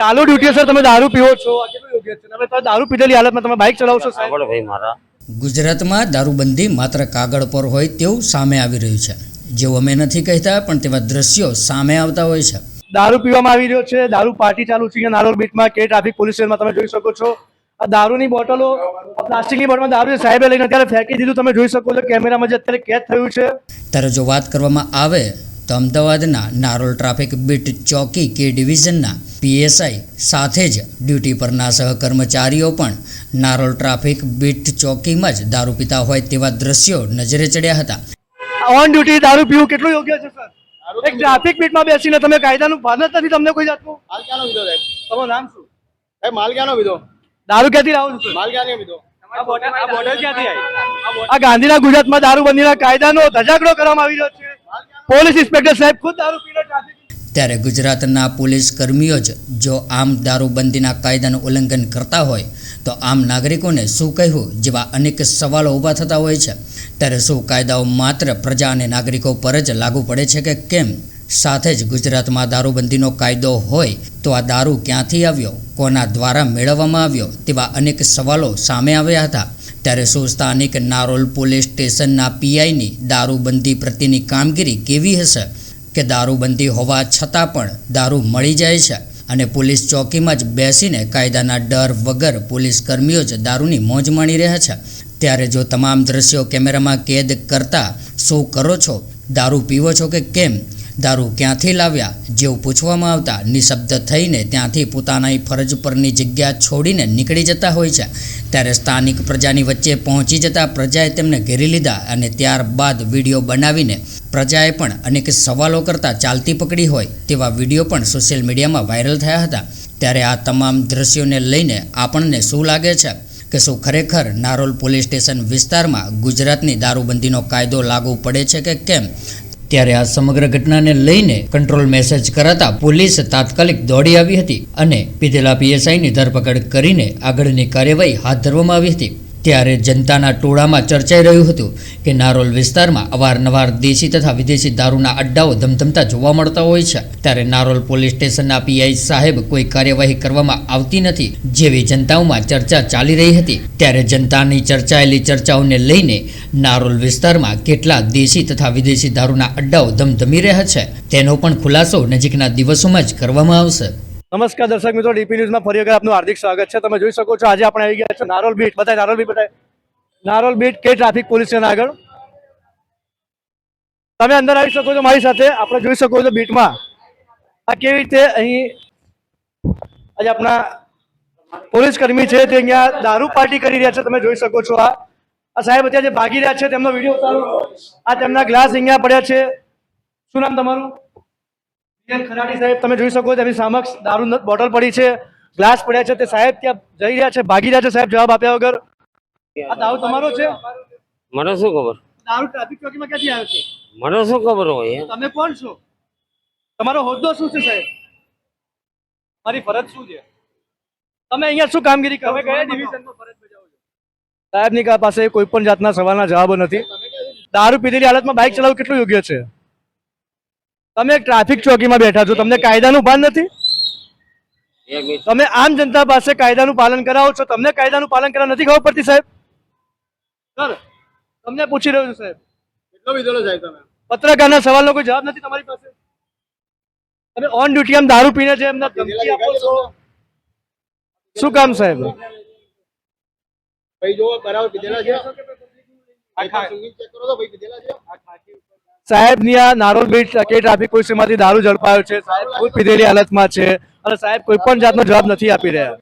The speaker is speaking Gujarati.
ચાલુ ડ્યુટી સર તમે દારૂ પીવો છો. તમે દારૂ પીધેલી હાલતમાં તમે બાઇક ચલાવશો સાહેબ ભાઈ મારા. ગુજરાતમાં દારૂબંધી માત્ર કાગળ પર હોય તેવું સામે આવી રહ્યું છે. જેવું અમે નથી કહેતા પણ તેવા દ્રશ્યો સામે આવતા હોય છે. દારૂ પીવામાં આવી રહ્યો છે. દારૂ પાર્ટી ચાલુ છે નારોલ બીટમાં કે ટ્રાફિક પોલીસ સ્ટેશનમાં તમે જોઈ શકો છો. આ દારૂની બોટલો પ્લાસ્ટિકની બોટલમાં દારૂ સાહેબે લઈને અત્યારે ફેંકી દીધું તમે જોઈ શકો છો. કેમેરામાં જે અત્યારે કેદ થયું છે. ત્યારે જો વાત કરવામાં આવે તો અમદાવાદના નારોલ ટ્રાફિક બીટ ચોકી કે ડિવિઝનના પીએસઆઈ સાથે જ ડ્યુટી પરના સહકર્મચારીઓ પણ નારોલ ટ્રાફિક બીટ ચોકીમાં જ દારૂ પીતા હોય તેવા દ્રશ્યો નજરે ચડ્યા હતા. ઓન ડ્યુટી દારૂ પીવું કેટલું યોગ્ય છે સર? એક ટ્રાફિક બીટમાં બેસીને તમે કાયદાનું ભાન જ નથી તમને કોઈ જાતનું? માલ ક્યાંનો લીધો સાહેબ? તમારું નામ શું? સાહેબ માલ ક્યાંનો લીધો? દારૂ ક્યાંથી લાવો છો માલ ક્યાંનો લીધો? આ બોટલ ક્યાંથી આવી? આ ગાંધીના ગુજરાતમાં દારૂબંધીના કાયદાનો ધજાગડો કરવામાં આવી રહ્યો છે. પોલીસ ઇન્સ્પેક્ટર સાહેબ ખુદ દારૂ પીને ટ્રાફિક ત્યારે ગુજરાતના પોલીસ કર્મીઓ જ જો આમ દારૂબંધીના કાયદાનું ઉલ્લંઘન કરતા હોય તો આમ નાગરિકોને શું કહેવું જેવા અનેક સવાલો ઊભા થતા હોય છે. ત્યારે શું કાયદાઓ માત્ર પ્રજા અને નાગરિકો પર જ લાગુ પડે છે કે કેમ? સાથે જ ગુજરાતમાં દારૂબંધીનો કાયદો હોય તો આ દારૂ ક્યાંથી આવ્યો, કોના દ્વારા મેળવવામાં આવ્યો તેવા અનેક સવાલો સામે આવ્યા હતા. ત્યારે શું સ્થાનિક નારોલ પોલીસ સ્ટેશનના પીઆઈની દારૂબંધી પ્રત્યેની કામગીરી કેવી હશે? કે દારૂબંધી હોવા છતાં પણ દારૂ મળી જાય છે? અને પોલીસ ચોકીમાં જ બેસીને કાયદાના ડર વગર પોલીસ કર્મીઓ જ દારૂની મોજ માણી રહ્યા છે? ત્યારે જો તમામ દ્રશ્યો કેમેરામાં કેદ કરતા શું કરો છો? દારૂ પીવો છો કે કેમ? દારૂ ક્યાંથી લાવ્યા? જેવું પૂછવામાં આવતા નિશબ્દ થઈને ત્યાંથી પોતાના ફરજ પરની જગ્યા છોડીને નીકળી જતા હોય છે. ત્યારે સ્થાનિક પ્રજાની વચ્ચે પહોંચી જતા પ્રજાએ તેમને ઘેરી લીધા અને ત્યારબાદ વીડિયો બનાવીને પ્રજાએ પણ અનેક સવાલો કરતા ચાલતી પકડી હોય તેવા વીડિયો પણ સોશિયલ મીડિયામાં વાયરલ થયા હતા. ત્યારે આ તમામ દ્રશ્યોને લઈને આપણને શું લાગે છે કે શું ખરેખર નારોલ પોલીસ સ્ટેશન વિસ્તારમાં ગુજરાતની દારૂબંધીનો કાયદો લાગુ પડે છે કે કેમ? ત્યારે આ સમગ્ર ઘટનાને લઈને કંટ્રોલ મેસેજ કરાતા પોલીસ તાત્કાલિક દોડી આવી હતી અને પીધેલા પીએસઆઈની ધરપકડ કરીને આગળની કાર્યવાહી હાથ ધરવામાં આવી હતી. ત્યારે જનતાના ટોળામાં ચર્ચાઈ રહ્યું હતું કે નારોલ વિસ્તારમાં અવારનવાર દેશી તથા વિદેશી દારૂના અડ્ડાઓ ધમધમતા જોવા મળતા હોય છે. ત્યારે નારોલ પોલીસ સ્ટેશનના પીઆઈ સાહેબ કોઈ કાર્યવાહી કરવામાં આવતી નથી જેવી જનતાઓમાં ચર્ચા ચાલી રહી હતી. ત્યારે જનતાની ચર્ચાયેલી ચર્ચાઓને લઈને નારોલ વિસ્તારમાં કેટલા દેશી તથા વિદેશી દારૂના અડ્ડાઓ ધમધમી રહ્યા છે તેનો પણ ખુલાસો નજીકના દિવસોમાં જ કરવામાં આવશે. નમસ્કાર દર્શક મિત્રો, ડીપી ન્યૂઝમાં ફરી વખત આપનું હાર્દિક સ્વાગત છે. તમે જોઈ શકો છો, આજે આપણે આવી ગયા છે નારોલ બીટ. બધા નારોલ બીટ બધા નારોલ બીટ કે ટ્રાફિક પોલીસ સ્ટેશન આગળ. તમે અંદર આવી શકો છો મારી સાથે. આપણે જોઈ શકો છો બીટમાં આ કેવી રીતે અહીં આજે આપણા પોલીસ કર્મી છે, તે અહીંયા દારૂ પાર્ટી કરી રહ્યા છે. તમે જોઈ શકો છો આ. આ સાહેબ અત્યારે જે ભાગી રહ્યા છે, તેમનો વીડિયો ઉતારો. આ તેમના ગ્લાસ અહીંયા પડ્યા છે. શું નામ તમારું? ખરાડી સાહેબ તમે જોઈ શકો છો એમની સમક્ષ દારૂ બોટલ પડી છે ગ્લાસ પડ્યા છે તે સાહેબ ત્યાં જઈ રહ્યા છે ભાગી રહ્યા છે સાહેબ જવાબ આપ્યા વગર. આ દારૂ તમારો છે? મને શું ખબર? દારૂ ટ્રાફિક ચોકીમાં ક્યાંથી આવ્યો છે? મને શું ખબર હોય તમે કોણ છો? તમારો હોદ્દો શું છે સાહેબ? મારી ફરજ શું છે? તમે અહીંયા શું કામગીરી કરો કયા ડિવિઝનમાં ફરજ બજાવો છો? સાહેબની કા પાસે કોઈ પણ જાતના સવાલના જવાબો નથી. દારૂ પીધેલી હાલતમાં બાઇક ચલાવવું કેટલું યોગ્ય છે? તમે ટ્રાફિક ચોકીમાં બેઠા છો તમને કાયદાનું ભાન નથી? તમે આમ જનતા પાસે કાયદાનું પાલન કરાવો છો તમને કાયદાનું પાલન કરવા નથી ખબર પડતી સાહેબ? સર તમને પૂછી રહ્યો છું સાહેબ. કેટલો લીધેલો સાહેબ તમે. પત્રકારના સવાલનો કોઈ જવાબ નથી તમારી પાસે? તમે ઓન ડ્યુટી આમ દારૂ પીને છે એમને ધમકી આપો છો? શું કામ સાહેબ? ભાઈ જો બરાબર પીધેલા છે. આખા ચેક કરો તો ભાઈ પીધેલા છે. સાહેબ ની આ નારોલ બીચ કે ટ્રાફિક પોલીસમાંથી દારૂ ઝડપાયો છે, સાહેબ ખુદ પીધેલી હાલતમાં છે અને સાહેબ કોઈ પણ જાતનો જવાબ નથી આપી રહ્યા.